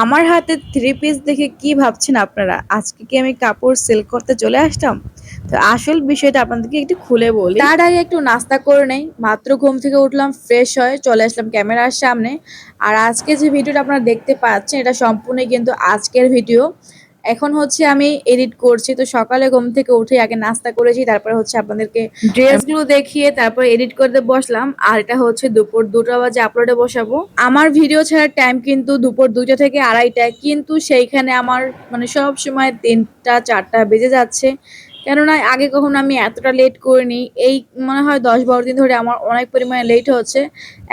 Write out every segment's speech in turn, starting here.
আমার হাতে three piece দেখে কি ভাবছেন আপনারা? আজকে কি আমি কাপড় সেল করতে চলে আসতাম? তো আসল বিষয়টা আপনাদেরকে একটু খুলে বলি। তার আগে একটু নাস্তা করে নেই। মাত্র ঘুম থেকে উঠলাম ফ্রেশ হয়ে চলে আসলাম ক্যামেরার সামনে। আর আজকে যে ভিডিওটা আপনারা দেখতে পাচ্ছেন, এটা সম্পূর্ণই কিন্তু আজকের ভিডিও এখন হচ্ছে আমি এডিট করছি, তো সকালে ঘুম থেকে উঠে আগে নাস্তা করেছি, তারপরে হচ্ছে আপনাদেরকে ড্রেসগুলো দেখিয়ে তারপর এডিট করতে বসলাম, আর এটা হচ্ছে দুপুর দুটো বাজে আপলোডে বসাবো। আমার ভিডিও ছাড়ার টাইম কিন্তু দুপুর দুটো থেকে আড়াইটা কিন্তু সেইখানে আমার মানে সব সময় তিনটা, চারটা বেজে যাচ্ছে। কেননা আগে কখনো আমি এতটা লেট করিনি। এই মনে হয় দশ বারো দিন ধরে আমার অনেক পরিমাণে লেট হচ্ছে।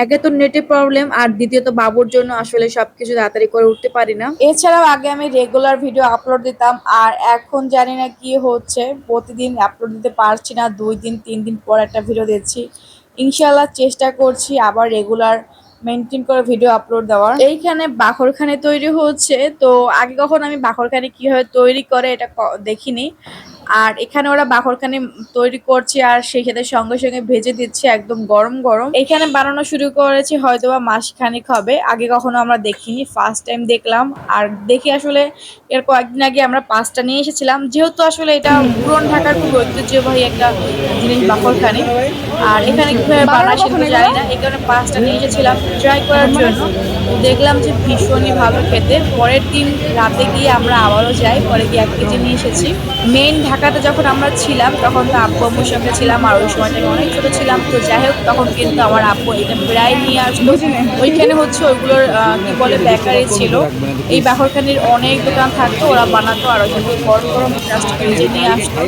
একে তো নেটের প্রবলেম আর দ্বিতীয়ত বাবুর জন্য আসলে সবকিছু তাড়াতাড়ি করে উঠতে পারি না। এছাড়াও আগে আমি রেগুলার ভিডিও আপলোড দিতাম, আর এখন জানি না কি হচ্ছে। প্রতিদিন আপলোড দিতে পারছি না, দুই দিন, তিন দিন পর একটা ভিডিও দিচ্ছি ইনশাল্লাহ চেষ্টা করছি আবার রেগুলার মেনটেন করে ভিডিও আপলোড দেওয়ার। এইখানে বাখরখানে তৈরি হচ্ছে, তো আগে কখন আমি বাখরখানে কীভাবে তৈরি করে এটা দেখিনি। আর এখানে ওরা বাখরখানি তৈরি করছে আর সেই সাথে সঙ্গে সঙ্গে ভেজে দিচ্ছে একদম গরম গরম। এখানে বানানো শুরু করেছি হয়তো বা মাসখানিক হবে। আগে কখনো আমরা দেখিনি ফার্স্ট টাইম দেখলাম। আর দেখি আসলে এর কয়েকদিন আগে আমরা পাঁচটা নিয়ে এসেছিলাম। যেহেতু আসলে এটা পুরন ঢাকার খুব ঐতিহ্যবাহী একটা জিনিস বাখরখানি আর এখানে কীভাবে বানায় সেটা জানি না। এই কারণে পাঁচটা নিয়ে এসেছিলাম ট্রাই করার জন্য। দেখলাম যে ভীষণই ভালো খেতে। পরের দিন রাতে গিয়ে আমরা আবারও যাই পরে গিয়ে এক কেজি নিয়ে এসেছি। মেন ঢাকাতে যখন আমরা ছিলাম তখন তো আব্বু আম্মুর সঙ্গে ছিলাম আর ওই সময়টা অনেক ছোট ছিলাম। তো যাই হোক তখন কিন্তু আমার আব্বু এটা প্রায় নিয়ে আসতো। ওইখানে হচ্ছে ওইগুলোর কি বলে বেকারি ছিল। এই বাহরখানির অনেক দোকান থাকতো ওরা বানাতো আর ওইখানে গরম গরম জাস্ট ভেজে নিয়ে আসতো।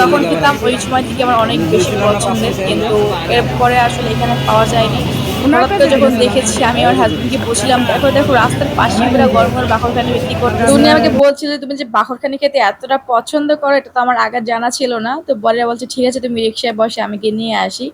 তখন খেতাম ওই সময় থেকে আমার অনেক বেশি পছন্দের। কিন্তু এরপরে আসলে এখানে পাওয়া যায়নি। হঠাৎ যখন দেখেছি, আমি আমার হাজবেন্ডকে বলছিলাম, দেখো দেখো, রাস্তার পাশে পুরো গরম গরম বাখরখানি বিক্রি করতে তুমি আমাকে বলছিলে, তুমি যে বাখরখানি খেতে এতটা পছন্দ করো, এটা তো আমার আগে জানা ছিল না। তো বলে বলছে, ঠিক আছে, তুমি রিক্সায় বসে আমি গিয়ে নিয়ে আসি।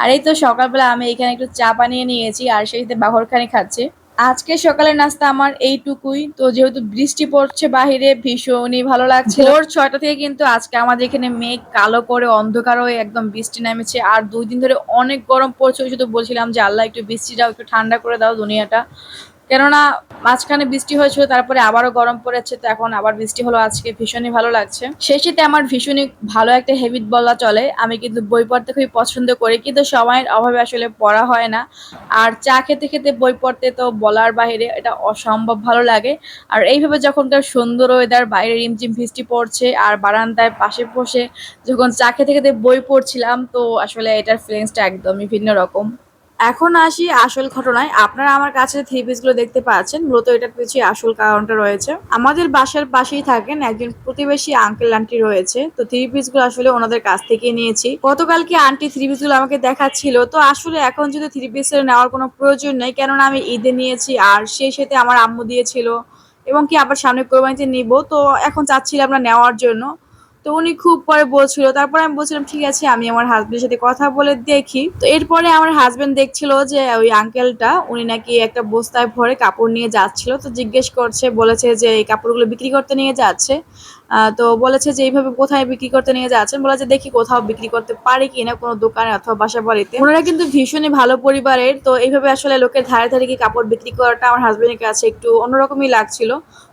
আর এই তো সকালবেলা আমি এখানে একটু চা বানিয়ে নিয়েছি, আর সেই সাথে বাখরখানি খাচ্ছে। আজকে সকালে নাস্তা আমার এইটুকুই। তো যেহেতু বৃষ্টি পড়ছে বাহিরে, ভীষণই ভালো লাগছে। ভোর ছয়টা থেকে কিন্তু আজকে আমাদের এখানে মেঘ কালো করে অন্ধকার হয়ে একদম বৃষ্টি নেমেছে। আর দুই দিন ধরে অনেক গরম পড়ছে শুধু বলছিলাম যে, আল্লাহ একটু বৃষ্টিটাও একটু ঠান্ডা করে দাও দুনিয়াটা। কেননা মাঝখানে বৃষ্টি হয়েছিল, তারপরে আবারও গরম পড়েছে, তো এখন আবার বৃষ্টি হলো, আজকে ভীষণই ভালো লাগছে। সেই সাথে আমার ভীষণই ভালো একটা হেবিট বলা চলে, আমি কিন্তু বই পড়তে খুবই পছন্দ করি, কিন্তু সময়ের অভাবে আসলে পড়া হয় না। আর চা খেতে খেতে বই পড়তে তো বলার বাইরে এটা অসম্ভব ভালো লাগে। আর এইভাবে যখনকার সুন্দর ওয়েদার বাইরে রিমঝিম বৃষ্টি পড়ছে, আর বারান্দায় পাশে বসে যখন চা খেতে খেতে বই পড়ছিলাম, তো আসলে এটার ফিলিংসটা একদমই ভিন্ন রকম। এখন আসি আসল ঘটনায়। আপনারা আমার কাছে থ্রি পিসগুলো দেখতে পাচ্ছেন। মূলত এটার পিছিয়ে আসল কারণটা রয়েছে। আমাদের বাসার পাশেই থাকেন একজন প্রতিবেশী আঙ্কেল আন্টি রয়েছে। তো থ্রি পিসগুলো আসলে ওনাদের কাছ থেকে নিয়েছি। গতকালকে আন্টি থ্রি পিসগুলো আমাকে দেখাচ্ছিল? তো আসলে এখন যদি থ্রি পিসের নেওয়ার কোনো প্রয়োজন নেই, কেননা আমি ঈদে নিয়েছি আর সেই সাথে আমার আম্মু দিয়েছিল এবং কি আবার সামনে কোরবানিতে নিব। তো এখন চাচ্ছিলাম না নেওয়ার জন্য। তো উনি খুব পরে বলছিল, তারপরে আমি বলছিলাম, ঠিক আছে, আমি আমার হাজবেন্ডের সাথে কথা বলে দেখি। তো এরপরে আমার হাজবেন্ড দেখছিল যে, ওই আঙ্কেলটা উনি নাকি একটা বস্তায় ভরে কাপড় নিয়ে যাচ্ছিল। তো জিজ্ঞেস করছে, বলেছে যে, এই কাপড়গুলো বিক্রি করতে নিয়ে যাচ্ছে? তো বলেছে যে, এইভাবে কোথায় বিক্রি করতে নিয়ে যাচ্ছেন? বলে যে দেখি কোথাও বিক্রি করতে পারে কি না কোনো দোকানে অথবা বাসা বাড়িতে। ওনারা কিন্তু ভীষণই ভালো পরিবারের, তো এইভাবে আসলে লোকের ধারে ধারে কি কাপড় বিক্রি করাটা আমার হাজবেন্ডের কাছে একটু অন্যরকমই লাগছিল।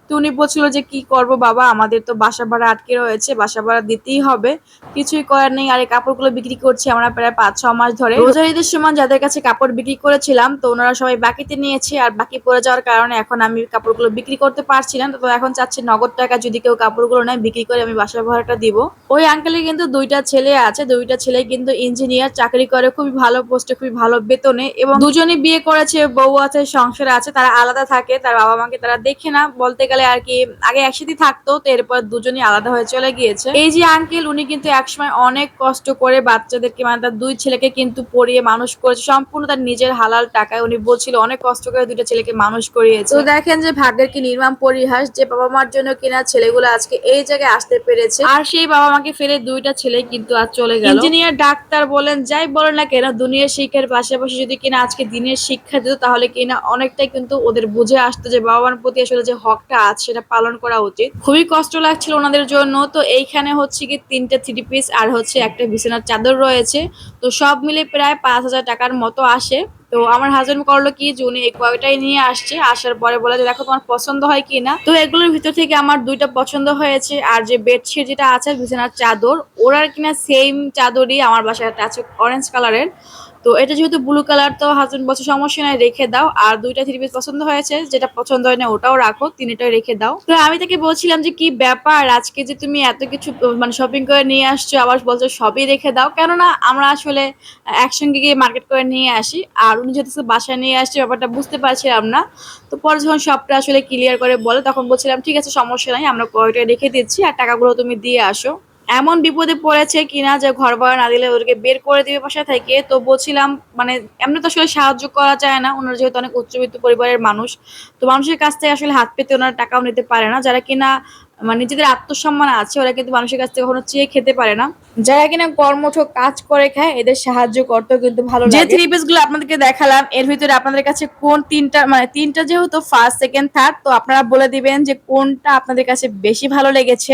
তো উনি বলছিল যে কি করব বাবা? আমাদের তো বাসা ভাড়া আটকে রয়েছে বাসা ভাড়া দিতেই হবে। কিছুই করার নেই। আর এই কাপড়গুলো বিক্রি করছি আমরা প্রায় পাঁচ ছ মাস ধরে। রোজার ঈদের সময় যাদের কাছে কাপড় বিক্রি করেছিলাম তো ওনারা সবাই বাকিতে নিয়েছে। আর বাকি পড়ে যাওয়ার কারণে এখন আমি কাপড়গুলো বিক্রি করতে পারছি না। তো এখন চাচ্ছি নগদ টাকা যদি কেউ কাপড়গুলো নেয় বিক্রি করে আমি বাসা ভাড়াটা দিব। ওই আঙ্কেলের কিন্তু দুইটা ছেলে আছে। দুইটা ছেলে কিন্তু ইঞ্জিনিয়ার চাকরি করে খুবই ভালো পোস্টে খুবই ভালো বেতনে। এবং দুজনই বিয়ে করেছে বউ আছে সংসার আছে তারা আলাদা থাকে। তার বাবা মাকে তারা দেখে না বলতে গেলে আর কি আগে একসাথে থাকতো তো এরপর দুজনই আলাদা হয়ে চলে গিয়েছে। এই যে আঙ্কেল উনি কিন্তু একসময় অনেক কষ্ট করে বাচ্চাদেরকে মানে তার দুই ছেলেকে কিন্তু পড়িয়ে মানুষ করেছে। সম্পূর্ণ তার নিজের হালাল টাকায় উনি বলছিল অনেক কষ্ট করে দুইটা ছেলেকে মানুষ করিয়েছে। তো দেখেন যে ভাগ্যের কি নির্মাণ পরিহাস যে বাবা মার জন্য কিনা ছেলেগুলো আজকে এই জায়গায় আসতে পেরেছে। আর সেই বাবা মাকে ফেলে দুইটা ছেলে কিন্তু আজ চলে গেল। ইঞ্জিনিয়ার ডাক্তার বলেন যাই বলেন না কেন দুনিয়ার শিক্ষার পাশাপাশি যদি কিনা আজকে দিনের শিক্ষা দিত তাহলে কিনা অনেকটাই কিন্তু ওদের বুঝে আসতো যে বাবা মার প্রতি আসলে যে হকটা কাজ সেটা পালন করা উচিত। খুবই কষ্ট লাগছিল ওনাদের জন্য। তো এইখানে হচ্ছে কি তিনটা থ্রি পিস আর হচ্ছে একটা বিছানার চাদর রয়েছে। তো সব মিলে প্রায় পাঁচ হাজার টাকার মতো আসে। তো আমার হাজবেন্ড করল কি উনি এই কয়টাই নিয়ে আসছে, আসার পরে বলে যে, দেখো তোমার পছন্দ হয় কি না? তো এগুলোর ভিতর থেকে আমার দুইটা পছন্দ হয়েছে, আর যে বেডশিট যেটা আছে, বিছানার চাদর ওরার কিনা সেম চাদরই আমার বাসায় একটা আছে অরেঞ্জ কালারের তো এটা যেহেতু ব্লু কালার তো হাজবেন্ড বছর সমস্যা নাই, রেখে দাও। আর দুইটা থ্রি পিস পছন্দ হয়েছে, যেটা পছন্দ হয় না ওটাও রাখো, তিনটাই রেখে দাও। তো আমি তাকে বলছিলাম যে, কি ব্যাপার? আজকে যে তুমি এত কিছু মানে শপিং করে নিয়ে আসছো, আবার বলছো সবই রেখে দাও। কেননা আমরা আসলে একসঙ্গে গিয়ে মার্কেট করে নিয়ে আসি, আর উনি যেহেতু বাসায় নিয়ে আসছে, ব্যাপারটা বুঝতে পারছিলাম না। তো পরে যখন সবটা আসলে ক্লিয়ার করে বলে, তখন বলছিলাম, ঠিক আছে, সমস্যা নাই, আমরা কয়টা রেখে দিচ্ছি আর টাকাগুলো তুমি দিয়ে আসো। এমন বিপদে পড়েছে কিনা যে ঘর ভাড়া না দিলে ওদেরকে বের করে দিবে বাসা থেকে? তো বলছিলাম মানে এমনি তো আসলে সাহায্য করা যায় না। ওনারা যেহেতু অনেক উচ্চবিত্ত পরিবারের মানুষ তো মানুষের কাছ থেকে আসলে হাত পেতে ওনারা টাকাও নিতে পারে না। যারা কিনা মানে নিজেদের আত্মসম্মান আছে ওরা কিন্তু মানুষের কাছ থেকে কখনো চেয়ে খেতে পারে না। যারা কিনা কর্মঠ কাজ করে খায় এদের সাহায্য করতেও কিন্তু ভালো যে থ্রি পিসগুলো আপনাদেরকে দেখালাম এর ভিতরে আপনাদের কাছে কোন তিনটা মানে তিনটা যেহেতু ফার্স্ট সেকেন্ড থার্ড তো আপনারা বলে দিবেন যে কোনটা আপনাদের কাছে বেশি ভালো লেগেছে।